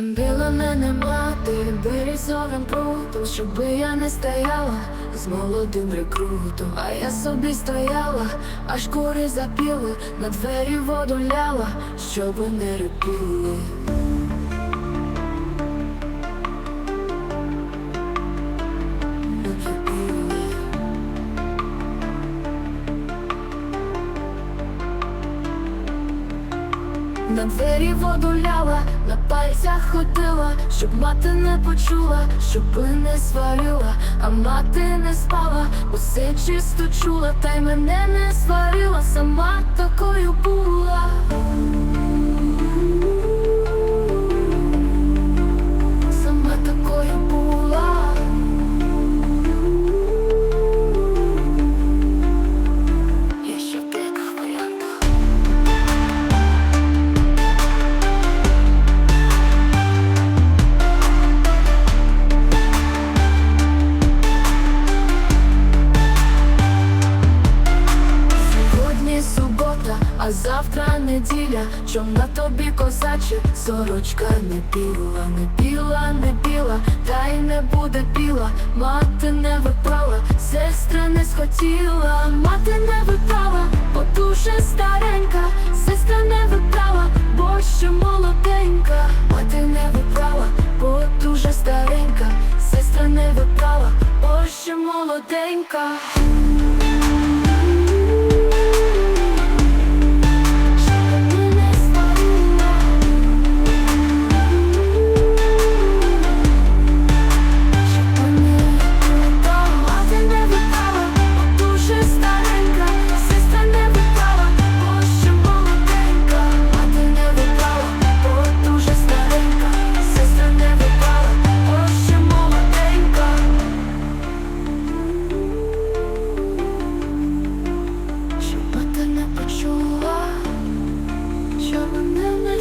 Біла мене мати бірюзовим прутом, щоби я не стояла з молодим рекрутом, а я собі стояла, аж кури запіли, на двері воду ляла, щоб не репіли. На двері воду ляла, на пальцях ходила, щоб мати не почула, щоби не сварила, а мати не спала, усе чисто чула, та й мене не сварила, сама такою була. Завтра неділя. Чом на тобі козаче, сорочка не біла, не біла, не біла, та й не буде біла. Мати не випала, сестра не схотіла, мати не випала, бо дуже старенька, сестра не випала, бо ще молоденька, мати не випала, бо дуже старенька, сестра не випала, бо ще молоденька. Що мене не